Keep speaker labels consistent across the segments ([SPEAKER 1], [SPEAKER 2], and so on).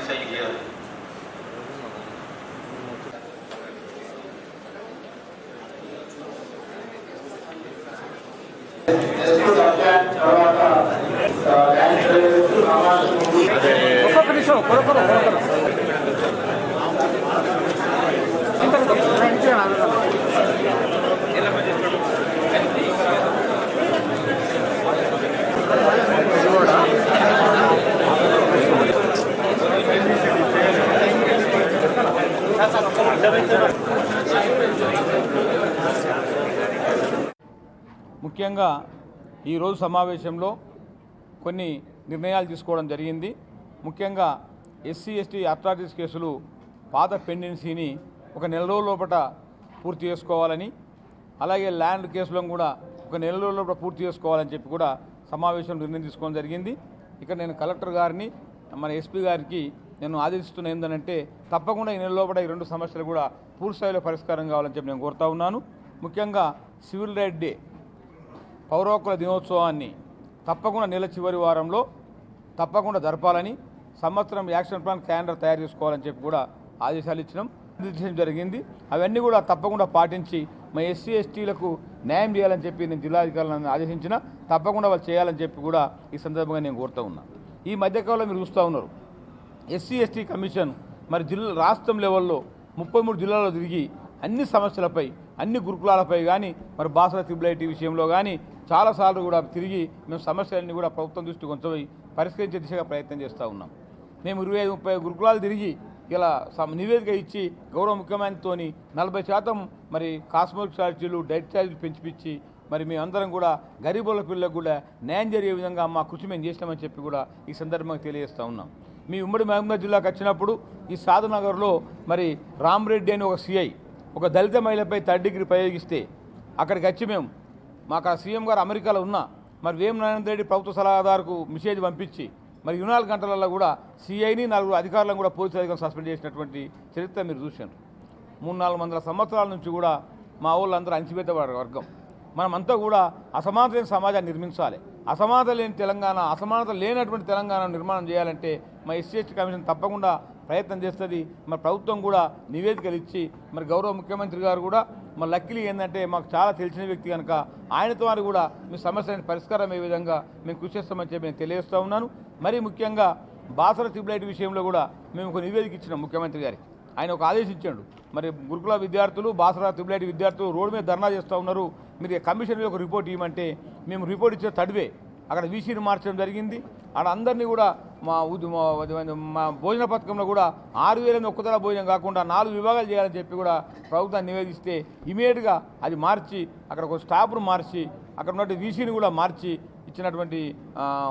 [SPEAKER 1] సమీక్ష ఇయ్యాలి
[SPEAKER 2] ఒక్కొక్క నిమిషం కొరకొర కొరకొర
[SPEAKER 3] ముఖ్యంగా ఈరోజు సమావేశంలో కొన్ని నిర్ణయాలు తీసుకోవడం జరిగింది. ముఖ్యంగా ఎస్సీ ఎస్టీ అథారిటీస్ కేసులు పాత పెండెన్సీని ఒక నెల రోజుల లోపల పూర్తి చేసుకోవాలని అలాగే ల్యాండ్ కేసులను కూడా ఒక నెల రోజుల లోపల పూర్తి చేసుకోవాలని చెప్పి కూడా సమావేశం నిర్ణయం తీసుకోవడం జరిగింది. ఇక్కడ నేను కలెక్టర్ గారిని మన ఎస్పీ గారికి నేను ఆదేశిస్తున్న ఏంటంటే తప్పకుండా ఈ నెల లోపల ఈ రెండు సమస్యలు కూడా పూర్తిస్థాయిలో పరిష్కారం కావాలని చెప్పి నేను కోరుతా ఉన్నాను. ముఖ్యంగా సివిల్ రైట్ డే పౌరోకుల దినోత్సవాన్ని తప్పకుండా నెల చివరి వారంలో తప్పకుండా జరపాలని సంవత్సరం యాక్షన్ ప్లాన్ క్యాలెండర్ తయారు చేసుకోవాలని చెప్పి కూడా ఆదేశాలు ఇచ్చినాం. నిర్దేశం జరిగింది. అవన్నీ కూడా తప్పకుండా పాటించి మా ఎస్సీ ఎస్టీలకు న్యాయం చేయాలని చెప్పి నేను జిల్లాధికారులను ఆదేశించిన తప్పకుండా వాళ్ళు చేయాలని చెప్పి కూడా ఈ సందర్భంగా నేను కోరుతూ ఉన్నా. ఈ మధ్యకాలంలో మీరు చూస్తూ ఉన్నారు ఎస్సీ ఎస్టీ కమిషన్ మరి జిల్లా రాష్ట్రం లెవెల్లో ముప్పై మూడు జిల్లాల్లో తిరిగి అన్ని సమస్యలపై అన్ని గురుకులాలపై కానీ మరి బాసల తిబులైటీ విషయంలో కానీ చాలాసార్లు కూడా తిరిగి మేము సమస్యలన్నీ కూడా ప్రభుత్వం దృష్టికి ఉంచబోయి పరిష్కరించే దిశగా ప్రయత్నం చేస్తూ ఉన్నాం. మేము ఇరవై ఐదు ముప్పై గురుకులాలు తిరిగి ఇలా నివేదిక ఇచ్చి గౌరవ ముఖ్యమంత్రితో నలభై శాతం మరి కాస్మోటిక్ ఛార్జీలు డైట్ ఛార్జీలు పెంచిపిచ్చి మరి మేమందరం కూడా గరీబుల పిల్లలకు కూడా న్యాయం జరిగే విధంగా మా కృషి మేము చేసినామని చెప్పి కూడా ఈ సందర్భంగా తెలియజేస్తూ ఉన్నాం. మీ ఉమ్మడి మహబూబ్నగర్ జిల్లాకు వచ్చినప్పుడు ఈ సాధనగర్లో మరి రామ్రెడ్డి అని ఒక సిఐ ఒక దళిత మహిళపై థర్డ్ డిగ్రీ ప్రయోగిస్తే అక్కడికి వచ్చి మేము మాకు ఆ సీఎం గారు అమెరికాలో ఉన్నా మరి వేం నారాయణ రెడ్డి ప్రభుత్వ సలహాదారుకు మెసేజ్ పంపించి మరి ఇరవై నాలుగు గంటలలో కూడా సీఐని నలుగురు అధికారులను కూడా పోలీసు అధికారులు సస్పెండ్ చేసినటువంటి చరిత్ర మీరు చూశారు. మూడు నాలుగు వందల సంవత్సరాల నుంచి కూడా మా ఊళ్ళందరూ అణచివేత వర్గం. మనమంతా కూడా అసమానమైన సమాజాన్ని నిర్మించాలి. అసమానత లేని తెలంగాణ అసమానత లేనటువంటి తెలంగాణ నిర్మాణం చేయాలంటే మా ఎస్సీ కమిషన్ తప్పకుండా ప్రయత్నం చేస్తుంది. మరి ప్రభుత్వం కూడా నివేదికలు ఇచ్చి మరి గౌరవ ముఖ్యమంత్రి గారు కూడా మరి లక్కీలు ఏంటంటే మాకు చాలా తెలిసిన వ్యక్తి కనుక ఆయనతో వారు కూడా మీ సమస్యలను పరిష్కారం అయ్యే విధంగా మేము కృషి చేస్తామని చెప్పి నేను తెలియజేస్తూ ఉన్నాను. మరి ముఖ్యంగా బాసర ట్యూబ్లైట్ విషయంలో కూడా మేము ఒక నివేదిక ఇచ్చినాం ముఖ్యమంత్రి గారికి. ఆయన ఒక ఆదేశించాడు మరి గురుకుల విద్యార్థులు బాసరా ట్యూబ్లైట్ విద్యార్థులు రోడ్డు మీద ధర్నా చేస్తూ ఉన్నారు. మీరు కమిషన్ మీద ఒక రిపోర్ట్ ఇవ్వమంటే మేము రిపోర్ట్ ఇచ్చే తడివే. అక్కడ వీసీని మార్చడం జరిగింది. అక్కడ అందరినీ కూడా మా ఉద్- మా- భోజన పథకంలో కూడా ఆరు వేల ఒక్కదల భోజనం కాకుండా నాలుగు విభాగాలు చేయాలని చెప్పి కూడా ప్రభుత్వాన్ని నివేదిస్తే ఇమీడియట్గా అది మార్చి అక్కడ ఒక స్టాఫ్ను మార్చి అక్కడ ఉన్నటువంటి వీసీని కూడా మార్చి ఇచ్చినటువంటి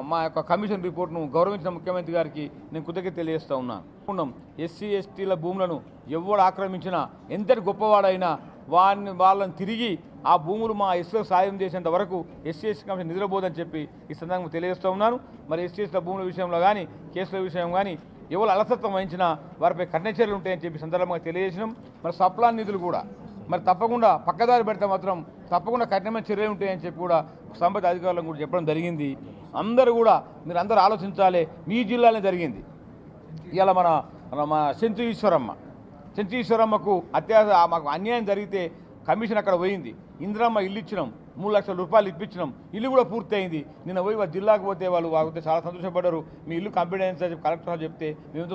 [SPEAKER 3] మా యొక్క కమిషన్ రిపోర్ట్ను గౌరవించిన ముఖ్యమంత్రి గారికి నేను కృతజ్ఞత తెలియజేస్తూ ఉన్నాను. ఎస్సీ ఎస్టీల భూములను ఎవడు ఆక్రమించినా ఎంతటి గొప్పవాడైనా వారిని వాళ్ళని తిరిగి ఆ భూములు మా ఎస్లో సాయం చేసేంత వరకు ఎస్సీఎస్సీ కమిషన్ నిద్రపోదని చెప్పి ఈ సందర్భంగా తెలియజేస్తూ ఉన్నాను. మరి ఎస్సీఎస్ల భూముల విషయంలో కానీ కేసుల విషయం కానీ ఎవరు అలసత్వం వహించినా వారిపై కఠిన చర్యలు ఉంటాయని చెప్పి సందర్భంగా తెలియజేసినాం. మరి సప్లాన్ నిధులు కూడా మరి తప్పకుండా పక్కదారి పెడితే మాత్రం తప్పకుండా కఠినమైన చర్యలు ఉంటాయని చెప్పి కూడా సంబంధిత అధికారులను కూడా చెప్పడం జరిగింది. అందరూ కూడా మీరు అందరూ ఆలోచించాలి మీ జిల్లాలో జరిగింది. ఇవాళ మన మన మా సెంతు ఈశ్వరమ్మ చెంచీశ్వరమ్మకు ఈశ్వరమ్మకు అత్యాస మాకు అన్యాయం జరిగితే కమిషన్ అక్కడ పోయింది. ఇందిరమ్మ ఇల్లు ఇచ్చినాం. మూడు లక్షల రూపాయలు ఇప్పించినాం. ఇల్లు కూడా పూర్తయింది. నిన్న పోయి వాళ్ళ జిల్లాకు పోతే వాళ్ళు వాళ్ళతో చాలా సంతోషపడ్డారు. మీ ఇల్లు కంప్లీట్ అయింది సార్ కలెక్టర్ చెప్తే మేము